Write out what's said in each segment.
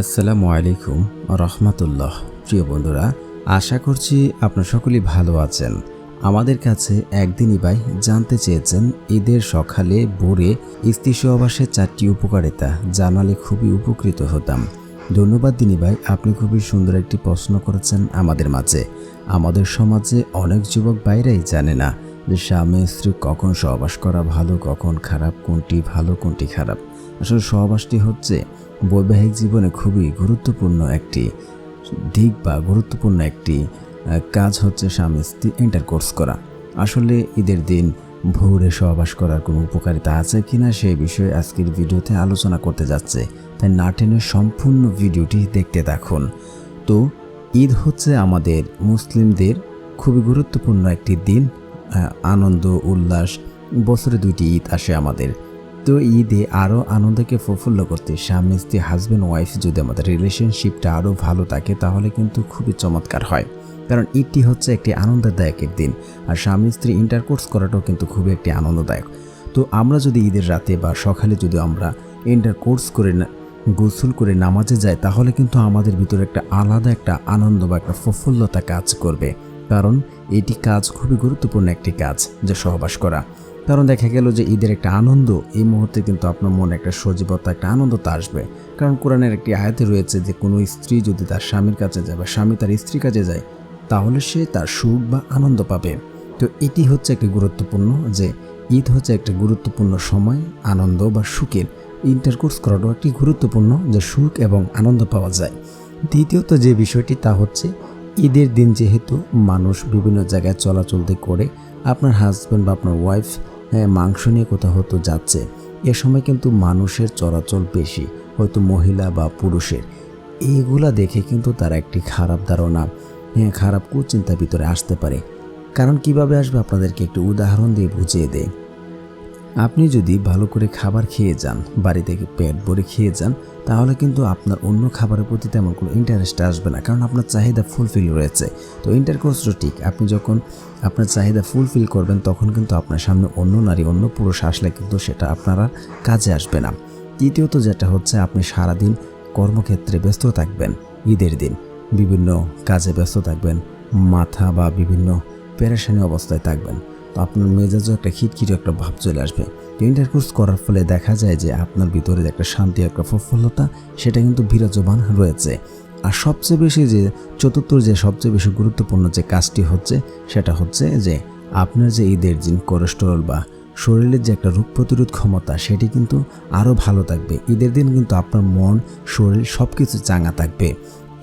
আসসালামু আলাইকুম রহমাতুল্লাহ। প্রিয় বন্ধুরা, আশা করছি আপনার সকলেই ভালো আছেন। আমাদের কাছে একদিনই ভাই জানতে চেয়েছেন, ঈদের সকালে ভোরে স্ত্রী সহবাসের চারটি উপকারিতা জানালে খুবই উপকৃত হতাম। ধন্যবাদ দিনী ভাই, আপনি খুবই সুন্দর একটি প্রশ্ন করেছেন আমাদের মাঝে। আমাদের সমাজে অনেক যুবক বাইরেই জানে না যে স্বামী স্ত্রী কখন সহবাস করা ভালো, কখন খারাপ, কোনটি ভালো, কোনটি খারাপ। আসলে সহবাসটি হচ্ছে বৈবাহিক জীবনে খুবই গুরুত্বপূর্ণ একটি দিক বা গুরুত্বপূর্ণ একটি কাজ হচ্ছে স্বামী স্ত্রী ইন্টারকোর্স করা। আসলে ঈদের দিন ভোরে সহবাস করার কোনো উপকারিতা আছে কিনা সেই বিষয়ে আজকের ভিডিওতে আলোচনা করতে যাচ্ছে। তাই নাটেনের সম্পূর্ণ ভিডিওটি দেখতে দেখুন তো ঈদ হচ্ছে আমাদের মুসলিমদের খুবই গুরুত্বপূর্ণ একটি দিন। আনন্দ, উল্লাস, বছরে দুইটি ঈদ আসে আমাদের। তো ঈদে আরও আনন্দকে প্রফুল্ল করতে স্বামী স্ত্রী হাজব্যান্ড ওয়াইফ যদি আমাদের রিলেশনশিপটা আরও ভালো থাকে, তাহলে কিন্তু খুবই চমৎকার হয়। কারণ ঈদটি হচ্ছে একটি আনন্দদায়কের দিন, আর স্বামী স্ত্রী ইন্টারকোর্স করাটাও কিন্তু খুবই একটি আনন্দদায়ক। তো আমরা যদি ঈদের রাতে বা সকালে যদি আমরা ইন্টারকোর্স করে গোসল করে নামাজে যাই, তাহলে কিন্তু আমাদের ভিতরে একটা আলাদা একটা আনন্দ বা একটা প্রফুল্লতা কাজ করবে। কারণ এটি কাজ খুবই গুরুত্বপূর্ণ একটি কাজ, যে সহবাস করা। কারণ দেখা গেল যে ঈদের একটা আনন্দ, এই মুহূর্তে কিন্তু আপনার মনে একটা সজীবতা, একটা আনন্দতা আসবে। কারণ কোরআনের একটি আয়াতে রয়েছে যে, কোনো স্ত্রী যদি তার স্বামীর কাছে যায় বা স্বামী তার স্ত্রীর কাছে যায়, তাহলে সে তার সুখ বা আনন্দ পাবে। তো এটি হচ্ছে একটি গুরুত্বপূর্ণ যে, ঈদ হচ্ছে একটা গুরুত্বপূর্ণ সময়, আনন্দ বা সুখের ইন্টারকোর্স করাটাও একটি গুরুত্বপূর্ণ যে, সুখ এবং আনন্দ পাওয়া যায়। দ্বিতীয়ত যে বিষয়টি তা হচ্ছে, ঈদের দিন যেহেতু মানুষ বিভিন্ন জায়গায় চলাচলতে করে, আপনার হাজব্যান্ড বা আপনার ওয়াইফ মাংস নিয়ে কোথাও হয়তো যাচ্ছে। এ সময় কিন্তু মানুষের চলাচল বেশি, হয়তো মহিলা বা পুরুষের। এইগুলা দেখে কিন্তু তারা একটি খারাপ ধারণা হ্যাঁ খারাপ কুচিন্তা ভিতরে আসতে পারে। কারণ কীভাবে আসবে আপনাদেরকে একটু উদাহরণ দিয়ে বুঝিয়ে দেয় আপনি যদি ভালো করে খাবার খেয়ে যান, বাড়ি থেকে পেট ভরে খেয়ে যান, তাহলে কিন্তু আপনার অন্য খাবারের প্রতি তেমন কোনো ইন্টারেস্ট আসবে না, কারণ আপনার চাহিদা ফুলফিল রয়েছে। তো ইন্টারকোর্সটা ঠিক, আপনি যখন আপনার চাহিদা ফুলফিল করবেন, তখন কিন্তু আপনার সামনে অন্য নারী, অন্য পুরুষ আসলে কিন্তু সেটা আপনারা কাজে আসবে না। তৃতীয়ত যেটা হচ্ছে, আপনি সারাদিন কর্মক্ষেত্রে ব্যস্ত থাকবেন, ঈদের দিন। বিভিন্ন কাজে ব্যস্ত থাকবেন, মাথা বা বিভিন্ন পেরেশানি অবস্থায় থাকবেন। তো আপনার মেজাজও একটা খিটখিটি একটা ভাব চলে আসবে। তো ইন্টারকোর্স করার ফলে দেখা যায় যে আপনার ভিতরে একটা শান্তি, একটা প্রফুল্লতা সেটা কিন্তু বিরাজমান রয়েছে। আর সবচেয়ে বেশি যে চতুর্থ, যে সবচেয়ে বেশি গুরুত্বপূর্ণ যে কাজটি হচ্ছে, সেটা হচ্ছে যে আপনার যে ঈদের দিন কোলেস্টেরল বা শরীরের যে একটা রোগ প্রতিরোধ ক্ষমতা, সেটি কিন্তু আরও ভালো থাকবে। ঈদের দিন কিন্তু আপনার মন, শরীর সব কিছু চাঙা থাকবে।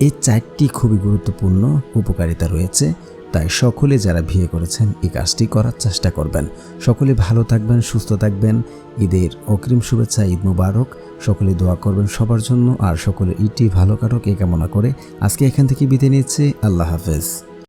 এই চারটি খুবই গুরুত্বপূর্ণ উপকারিতা রয়েছে। তাই সকলে যারা বিয়ে করেছেন এই কাজটি করার চেষ্টা করবেন। সকলে ভালো থাকবেন, সুস্থ থাকবেন। ঈদের অগ্রিম শুভেচ্ছা, ঈদ মুবারক। সকলে দোয়া করবেন সবার জন্য। আর সকলে ঈদটি ভালো কাটক, এই কামনা করে আজকে এখান থেকে বিদায় নিচ্ছে। আল্লাহ হাফেজ।